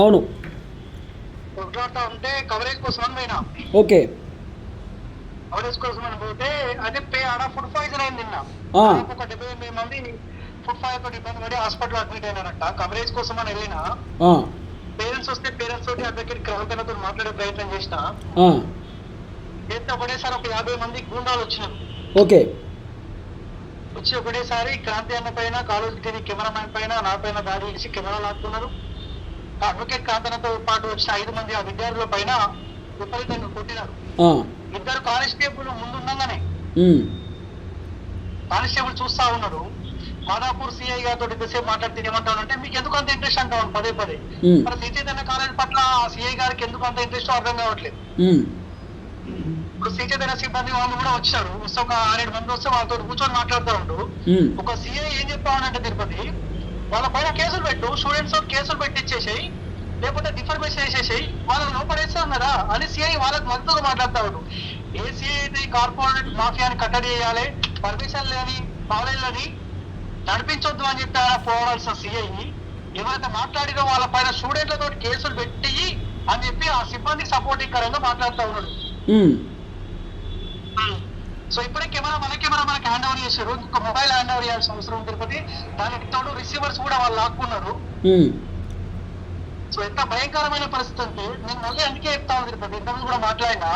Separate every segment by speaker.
Speaker 1: అవును.
Speaker 2: ఉంటే కవరేజ్ కోసం
Speaker 1: ఓకే.
Speaker 2: కవరేజ్ కోసం పోతే అదే ఆడ ఫుడ్ పాయిజన్ అయింది నిన్న. ఒక డెబ్బై ఎనిమిది మంది ఫుడ్ పాయిజన్ తోటి ఇబ్బంది పడి హాస్పిటల్ అడ్మిట్ అయినారంట. కవరేజ్ కోసం అని వెళ్ళిన? పేరెంట్స్ వస్తే పేరెంట్స్ తోటి అడ్వకేట్ మాట్లాడే ప్రయత్నం చేసిన?
Speaker 1: ఆ,
Speaker 2: చేస్తే ఒకటేసారి ఒక యాభై మంది గుండాలు వచ్చినారు
Speaker 1: ఓకే.
Speaker 2: వచ్చి ఒకటేసారి క్రాంతి అన్న పైన కాలేజ్ టీవీ కెమెరామ్యాన్ పైన నా పైన దాడి చేసి కెమెరా లాక్కున్నారు. అడ్వకేట్ క్రాంతనతో పాటు వచ్చిన ఐదు మంది ఆ విద్యార్థుల పైన విపరీతంగా కొట్టినారు. ఇద్దరు కానిస్టేబుల్ ముందుండగానే కానిస్టేబుల్ చూస్తా ఉన్నాడు. మాదాపూర్ సిఐ గారితో ఎంతసేపు మాట్లాడితే ఏమంటానంటే మీకు ఎందుకు అంత ఇంట్రెస్ట్ అంటాను పదే పదే. మరి చైతన్య కాలేజ్ పట్ల ఆ సిఐ గారికి ఎందుకు అంత ఇంట్రెస్ట్ అర్థం కావట్లేదు. ఇప్పుడు శ్రీ చైతన్య సిబ్బంది వాళ్ళు కూడా వచ్చారు. వస్తే ఒక ఆరేడు మంది వస్తే వాళ్ళతో కూర్చొని మాట్లాడుతూ ఉండు. ఒక సీఐ ఏం చెప్పామనంటే తిరుపతి వాళ్ళ పైన కేసులు పెట్టు స్టూడెంట్స్ కేసులు పెట్టించేసేయి లేకపోతే డిఫర్మేషన్ వేసేసేయి వాళ్ళని లోపడేస్తాం కదా అని సిఐ వాళ్ళకి మద్దతుగా మాట్లాడతాడు ఏ సిఐ అయితే కార్పొరేట్ మాఫియాని కట్టడి చేయాలి పర్మిషన్ లేని కాలేజీలని నడిపించొద్దు అని చెప్పి ఆయన పోవాల్సిన సిఐ ఎవరైతే మాట్లాడినో వాళ్ళ పైన స్టూడెంట్లతో కేసులు పెట్టి అని చెప్పి ఆ సిబ్బందికి సపోర్టింగ్ మాట్లాడుతూ ఉన్నాడు. సో ఇప్పుడే కెమెరా మన కెమెరా మనకి హ్యాండ్ ఓవర్ చేశారు. ఇంకొక మొబైల్ హ్యాండ్ ఓవర్ చేయాల్సిన అవసరం ఉంది తిరుపతి దానికి తోడు రిసీవర్స్ కూడా వాళ్ళు లాక్కున్నారు. సో ఎంత భయంకరమైన పరిస్థితి అంటే నేను మళ్ళీ అందుకే చెప్తాను తిరుపతి ఇంతకుముందు కూడా మాట్లాడినా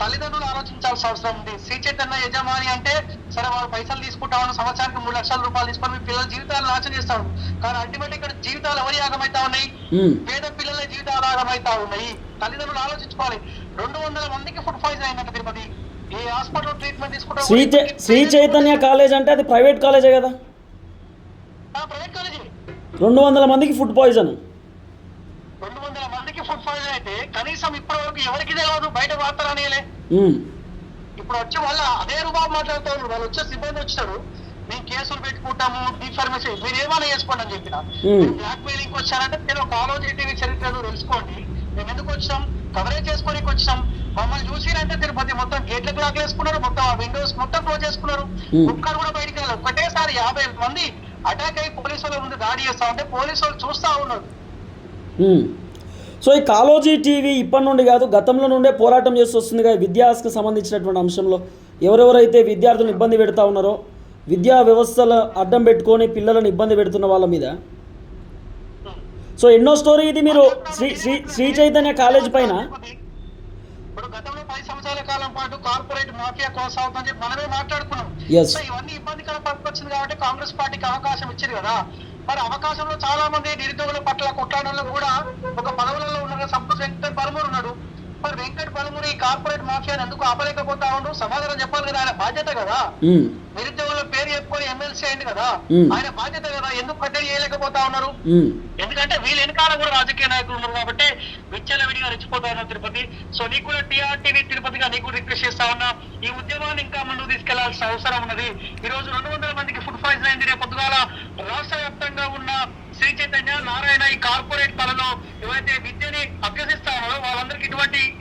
Speaker 2: తల్లిదండ్రులు ఆలోచించాల్సిన అవసరం ఉంది. శ్రీ చైతన్య యజమాని అంటే సరే వాళ్ళు పైసలు తీసుకుంటామని సంవత్సరానికి మూడు లక్షల రూపాయలు తీసుకొని మీ పిల్లల జీవితాలు నాశనం చేస్తాడు కానీ అల్టిమేట్ ఇక్కడ జీవితాలు ఎవరి యాగమైతా ఉన్నాయి? పేద పిల్లల జీవితాలు ఆగమైతా ఉన్నాయి. తల్లిదండ్రులు ఆలోచించుకోవాలి. రెండు వందల మందికి ఫుడ్ పాయిజన్ ఏ హాస్పిటల్ ట్రీట్మెంట్ తీసుకుంటా
Speaker 1: శ్రీ శ్రీ చైతన్య కాలేజ్ అంటే అది ప్రైవేట్ కాలేజే కదా?
Speaker 2: Private college.
Speaker 1: రెండు వందల మందికి ఫుడ్ పాయిజన్.
Speaker 2: రెండు వందల మందికి ఫుడ్ పాయిజన్ అయితే కనీసం ఇప్పటి వరకు ఎవరికి తెలియదు బయట వార్త రానియలే
Speaker 1: ఉమ్,
Speaker 2: ఇప్పుడు వచ్చి వాళ్ళ అదే రూపాయలు మాట్లాడుతారు వాళ్ళు వచ్చే సిబ్బంది వచ్చారు. మేము కేసులు పెట్టుకుంటాము డిఫర్మేషన్ మీరు ఏమైనా చేసుకోండి అని చెప్పిన. బ్లాక్ మెయిలింగ్ వచ్చారంటే నేను కాలేజీ టీవీ చరిత్రను తెలుసుకోండి. మేము ఎందుకు వచ్చాం కవరేజ్ చేసుకోనికి వచ్చాం. మమ్మల్ని చూసిరంటే తిరుపతి మొత్తం గేట్ల క్లాక్ వేసుకున్నారు మొత్తం ఆ విండోస్ మొత్తం క్లోజ్ చేసుకున్నారు.
Speaker 1: Hmm.
Speaker 2: ఒక్కరు కూడా బయటికి వెళ్ళారు ఒకటేసారి యాభై మంది అటాక్ అయ్యి పోలీసు వాళ్ళ ముందు దాడి చేస్తా ఉంటే పోలీసు వాళ్ళు చూస్తా ఉన్నారు.
Speaker 1: సో ఈ కాలోజీ టీవీ ఇప్పటి నుండి కాదు గతంలో నుండే పోరాటం చేస్తూ వస్తుంది కదా విద్యాస్కి సంబంధించినటువంటి అంశంలో. ఎవరెవరైతే విద్యార్థులను ఇబ్బంది పెడతా ఉన్నారో విద్యా వ్యవస్థల అడ్డం పెట్టుకొని పిల్లలను ఇబ్బంది పెడుతున్న వాళ్ళ మీద సో ఎన్నో స్టోరీ ఇది మీరు శ్రీ శ్రీ శ్రీ చైతన్య కాలేజ్ పైన?
Speaker 2: ఇప్పుడు గతంలో పది సంవత్సరాల కాలం పాటు కార్పొరేట్ మాఫియా కొనసాగుతుందని చెప్పి మనమే మాట్లాడుకున్నాం. సో ఇవన్నీ ఇబ్బందికర పరిస్థితి వచ్చింది కాబట్టి కాంగ్రెస్ పార్టీకి అవకాశం ఇచ్చింది కదా. మరి అవకాశంలో చాలా మంది నిరుద్యోగుల పట్ల కొట్లాడడంలో కూడా ఒక పదవులలో ఉన్న సంపత్ వెంకట పరమూరు ఉన్నాడు. మరి వెంకట పరమూరు ఈ కార్పొరేట్ మాఫియాని ఎందుకు ఆపలేకపోతా ఉండు? సమాధానం చెప్పాలి కదా ఆయన బాధ్యత కదా.
Speaker 1: ఉమ్,
Speaker 2: నిరుద్యోగుల పేరు చెప్పుకొని ఎమ్మెల్సీ అయింది కదా.
Speaker 1: Hmm.
Speaker 2: ఆయన బాధ్యత ఎందుకు కట్టడి చేయలేకపోతా ఉన్నారు? ఎందుకంటే వీళ్ళ వెనకాల కూడా రాజకీయ నాయకులు ఉన్నారు కాబట్టి విచ్చల విడిగా రెచ్చిపోతా ఉన్నారు తిరుపతి. సో నీకు కూడా టీఆర్టీవీ తిరుపతిగా నీకు రిక్వెస్ట్ చేస్తా ఉన్నా. ఈ ఉద్యమాన్ని ఇంకా ముందుకు తీసుకెళ్ళాల్సిన అవసరం ఉన్నది. ఈ రోజు రెండు వందల మందికి ఫుడ్ పాయిజన్ అయింది రేపు పొద్దుగాల రాష్ట్ర వ్యాప్తంగా ఉన్న శ్రీ చైతన్య నారాయణ ఈ కార్పొరేట్ కళలో ఎవరైతే విద్యని అభ్యసిస్తా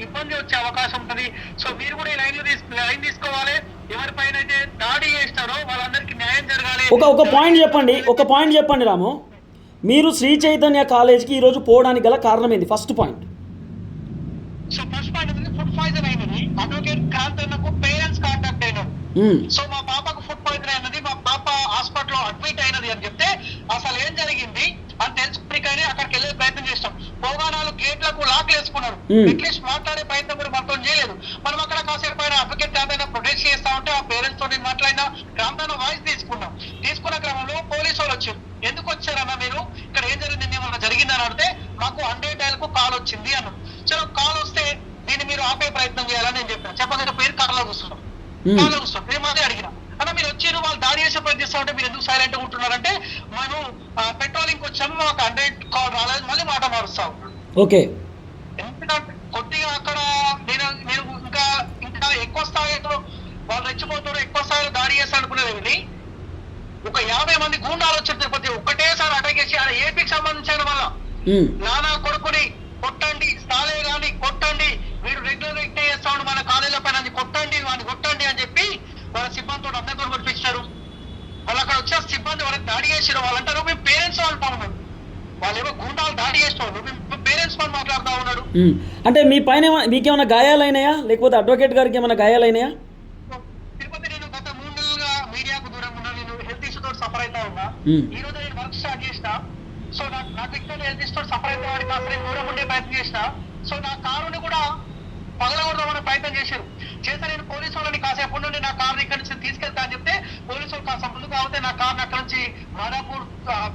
Speaker 2: ఇబ్బంది వచ్చే అవకాశం ఉంటుంది. సో మీరు కూడా ఈ లైన్ లైన్ తీసుకోవాలి. ఎవరిపైన అయితే దాడి చేస్తారో వాళ్ళందరికీ న్యాయం జరగాలి.
Speaker 1: ఒక ఒక పాయింట్ చెప్పండి. ఒక పాయింట్ చెప్పండి రాము. మీరు శ్రీ చైతన్య కాలేజ్కి ఈరోజు పోవడానికి గల కారణం ఏంది? First point
Speaker 2: so first point అనేది ఫుడ్ పాయిజన్ అయినది. అడ్వకేట్ క్రాంత్ అన్నకు పేరెంట్స్ కాంటాక్ట్ అయినారు సో మా పాపకు ఫుడ్ పాయిజన్ అయినది. మా పాప హాస్పిటల్ అడ్మిట్ అయినది అని చెప్తే అసలు ఏం జరిగింది? అని తెలుసుకుని అక్కడికి వెళ్ళే ప్రయత్నం చేస్తాం. పోగానాలు గేట్లకు లాక్ వేసుకున్నారు. అట్లీస్ట్ మాట్లాడే ప్రయత్నం కూడా మనతో చేయలేదు. మనం అక్కడ కాసేపు పైన అడ్వకేట్ క్రాంత్ ప్రొటెక్ట్ చేస్తా ఉంటే ఆ పేరెంట్స్ తోటి మాట్లాడినా క్రాంత్ వాయిస్ తీసుకున్నాం. తీసుకున్న క్రమంలో పోలీసు వాళ్ళు వచ్చారు. ఎందుకు వచ్చారన్న మీరు? ఇక్కడ ఏం జరిగింది? ఏమన్నా జరిగిందని అడిగితే మాకు హండ్రెడ్ డైల్కు కాల్ వచ్చింది అన్నారు. చలో కాల్ వస్తే దీన్ని మీరు ఆపే ప్రయత్నం చేయాలని నేను చెప్పాను. చెప్పగానే పేరు కార్లో కూర్చున్నాం. కార్లో కూర్చున్నాం మేము అదే అడిగిన అన్న మీరు వచ్చారు వాళ్ళు దాడి చేసే ప్రయత్నిస్తా ఉంటే మీరు ఎందుకు సైలెంట్గా ఉంటున్నారంటే మేము పెట్రోలింగ్ వచ్చాము మాకు హండ్రెడ్ కాల్ రాలేదు మళ్ళీ మాట మారుస్తా. ఉన్నాడు
Speaker 1: ఓకే.
Speaker 2: ఎందుకంటే కొద్దిగా అక్కడ నేను నేను ఇంకా ఇంకా ఎక్కువ స్థాయిలో వాళ్ళు రెచ్చిపోతారు ఎక్కువ స్థాయిలో దాడి చేస్తారు అనుకునేది ఒక యాభై మంది గూండాలు వచ్చారు తిరుపతి ఒకటేసారి అటాక్ చేసి ఆడ ఏపీకి సంబంధించిన వల్ల నానా కొడుకుని కొట్టండి స్థాలే గాని కొట్టండి వీడు రెగ్యులర్ ఎక్టే చేస్తాడు మన కాలేజీల పైన కొట్టండి వాడిని కొట్టండి అని చెప్పి వాళ్ళ సిబ్బందితో అందరితో కొట్టించారు వాళ్ళు అక్కడ వచ్చే సిబ్బంది ఎవరైతే చేసిరు వాళ్ళు అంటారు మేము పేరెంట్స్ అంటా ఉన్నాడు వాళ్ళేమో గుండాలు దాడి చేస్తున్నారు మేము పేరెంట్స్ వాళ్ళు మాట్లాడుతూ ఉన్నాడు
Speaker 1: ఉమ్. అంటే మీ పైన ఏమ- మీకేమైనా గాయాలైనాయా? లేకపోతే అడ్వకేట్ గారికి ఏమైనా గాయాలైనాయా?
Speaker 2: తిరుపతి నేను గత మూడు నెలలుగా మీడియాకు దూరంగా ఉన్నా. నేను హెల్త్ ఇష్యూ తోటి సఫర్ అవుతా ఉన్నా. ఈ రోజు నేను వర్క్ స్టార్ట్ చేసిన. సో నాకు నాకు ఇక్కడ హెల్త్ ఇష్యూ తోటి సఫర్ అయితే వాడికి నేను దూరం ఉండే ప్రయత్నం చేసిన. సో నా కారుని కూడా పగలగొడదామని ప్రయత్నం చేశారు. చేస్తే నేను పోలీసు వాళ్ళని కాసేపు నుండి నా కారు ఇక్కడ నుంచి తీసుకెళ్తా అని చెప్తే పోలీసు వాళ్ళు కాస్త ముందుకు అవుతే నా కారుని అక్కడ నుంచి మాదాపూర్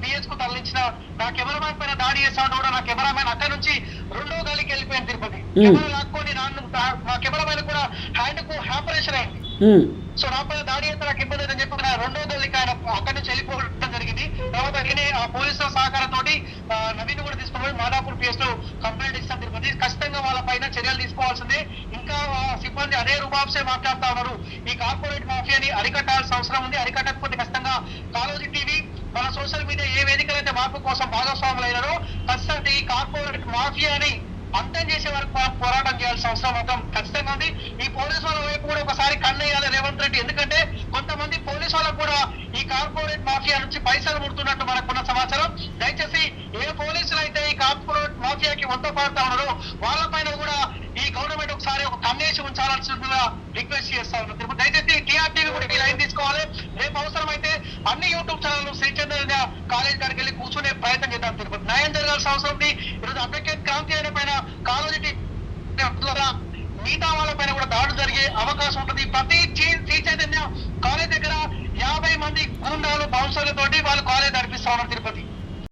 Speaker 2: బిఎస్కు తరలించిన నా కెమెరామెన్ పైన దాడి చేస్తాను కూడా నా కెమెరామెన్ అక్కడ నుంచి రెండో గలికి వెళ్ళిపోయాను తిరుపతి. కెమెరా లాక్కొని నన్ను నా కెమెరామెన్ కూడా హ్యాండ్కు ఆపరేషన్ అయింది. సో నా పైన దాడి చేస్తే నాకు ఇబ్బంది అని చెప్పి నా రెండో గల్లీకి ఆయన అక్కడి నుంచి వెళ్ళిపోవడం జరిగింది. తర్వాత నేనే ఆ పోలీసుల సహకారంతో నవీన్ కూడా తీసుకుని పోయి మాదాపూర్ పిఎస్లో కంప్లైంట్ ఇస్తాం ఖచ్చితంగా వాళ్ళ పైన చర్యలు తీసుకోవాల్సిందే. ఇంకా సిబ్బంది అదే రుబాబ్సే మాట్లాడుతా ఉన్నారు. ఈ కార్పొరేట్ మాఫియాని అరికట్టాల్సిన అవసరం ఉంది. అరికట్టకపోతే ఖచ్చితంగా కాలోజీ టీవీ మన సోషల్ మీడియా ఏ వేదికలైతే మార్పు కోసం భాగస్వాములు అయినారో ఖచ్చితంగా ఈ కార్పొరేట్ మాఫియాని అంతం చేసే వరకు పోరాటం చేయాల్సిన అవసరం మాత్రం ఖచ్చితంగా ఉంది. ఈ పోలీసు వాళ్ళ వైపు కూడా ఒకసారి కన్నేయాలి రేవంత్ రెడ్డి. ఎందుకంటే కొంతమంది పోలీసు వాళ్ళకు కూడా ఈ కార్పొరేట్ మాఫియా నుంచి పైసలు ముడుతున్నట్టు మనకున్న సమాచారం. దయచేసి ఏ పోలీసులు మాఫియాకి వంతపాడుతా ఉన్నారు వాళ్ళపైన కూడా ఈ గవర్నమెంట్ ఒకసారి ఒక కన్నేసి ఉంచాల్సిందిగా రిక్వెస్ట్ చేస్తా ఉన్నారు తిరుపతి దయచేసి టీఆర్టీవీ కూడా ఈ లైన్ తీసుకోవాలి. రేపు అవసరమైతే అన్ని యూట్యూబ్ ఛానల్ శ్రీచంద్ర కాలేజ్ కాడికి వెళ్ళి కూర్చునే ప్రయత్నం చేద్దాం తిరుపతి. న్యాయం జరగాల్సిన అవసరం ఉంది. ఈరోజు అడ్వకేట్ క్రాంతి అయిన పైన కాలేజీ మిగతా వాళ్ళ పైన కూడా దాడులు జరిగే అవకాశం ఉంటుంది. ప్రతి చీ- శ్రీ చైతన్య కాలేజ్ దగ్గర యాభై మంది గుండాలు బౌన్సర్లతోటి వాళ్ళు కాలేజ్ నడిపిస్తా ఉన్నారు తిరుపతి.